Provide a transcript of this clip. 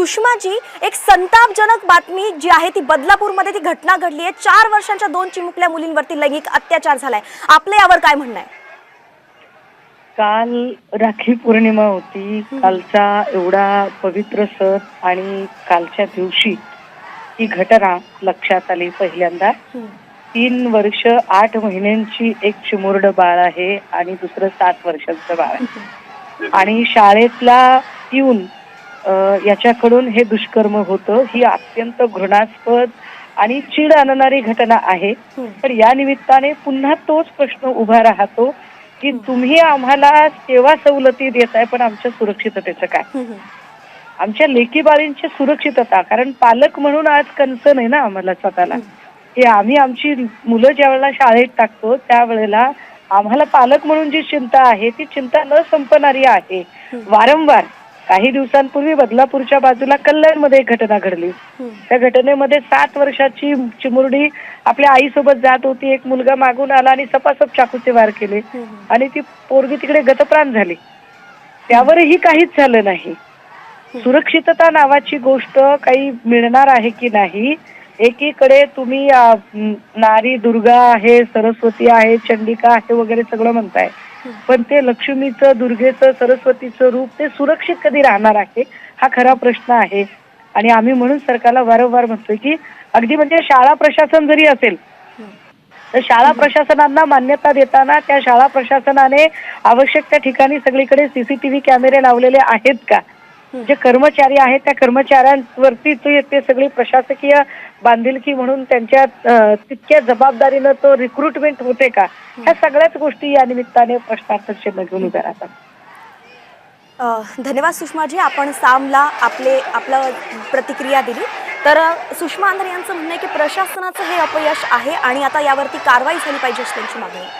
सुषमाजी एक संतापजनक बातमी जी आहे ती बदलापूरमध्ये ती घटना घडली आहे. चार वर्षांच्या दोन चिमुकल्या मुलींवरती लैंगिक अत्याचार झालाय. आपलं यावर काय म्हणणं आहे? काल राखी पौर्णिमा होती. कालचा एवढा पवित्र सण आणि कालच्या दिवशी ही घटना लक्षात आली पहिल्यांदा. तीन वर्ष आठ महिन्यांची एक चिमुरड बाळ आहे आणि दुसरं सात वर्षाचं बाळ आहे. आणि शाळेतला येऊन याच्याकडून हे दुष्कर्म होतं. ही अत्यंत घृणास्पद आणि चीड आणणारी घटना आहे. तर या निमित्ताने पुन्हा तोच प्रश्न उभा राहतो की तुम्ही आम्हाला सेवा सवलती देताय पण आमच्या सुरक्षिततेचं काय? आमच्या लेकी बाळींची सुरक्षितता कारण पालक म्हणून आज कन्सर्न आहे ना आम्हाला स्वतःला. की आम्ही आमची मुलं ज्या वेळेला शाळेत टाकतो त्यावेळेला आम्हाला पालक म्हणून जी चिंता आहे ती चिंता न संपणारी आहे. वारंवार काही दिवसांपूर्वी बदलापूरच्या बाजूला कल्याणमध्ये एक घटना घडली. त्या घटनेमध्ये सात वर्षाची चिमुरडी आपल्या आईसोबत जात होती. एक मुलगा मागून आला आणि सपासप चाकूचे वार केले. आणि ती पोरगी तिकडे गतप्राण झाली. त्यावरही काहीच झालं नाही. सुरक्षितता नावाची गोष्ट काही मिळणार आहे की नाही? एकीकडे तुम्ही नारी दुर्गा आहे सरस्वती आहे चंडिका आहे वगैरे सगळं म्हणताय. पण ते लक्ष्मीचं दुर्गेचं सरस्वतीचं रूप ते सुरक्षित कधी राहणार आहे? हा खरा प्रश्न आहे. आणि आम्ही म्हणून सरकारला वारंवार म्हणतोय की अगदी म्हणजे शाळा प्रशासन जरी असेल तर शाळा प्रशासनांना मान्यता देताना त्या शाळा प्रशासनाने आवश्यक त्या ठिकाणी सगळीकडे सीसीटीव्ही कॅमेरे लावलेले आहेत का? जे कर्मचारी आहेत त्या कर्मचाऱ्यांवरती ते ते सगळी प्रशासकीय बांधिलकी म्हणून त्यांच्या तितक्या जबाबदारीनं तो रिक्रुटमेंट होते का? ह्या सगळ्याच गोष्टी या निमित्ताने प्रश्नार्थक चिन्ह घेऊन उभ्या राहतात. धन्यवाद सुषमाजी. आपण सामला आपले आपलं प्रतिक्रिया दिली. तर सुषमा आंधळे यांचं म्हणणं आहे की प्रशासनाचं हे अपयश आहे आणि आता यावरती कारवाई झाली पाहिजे अशी त्यांची मागणी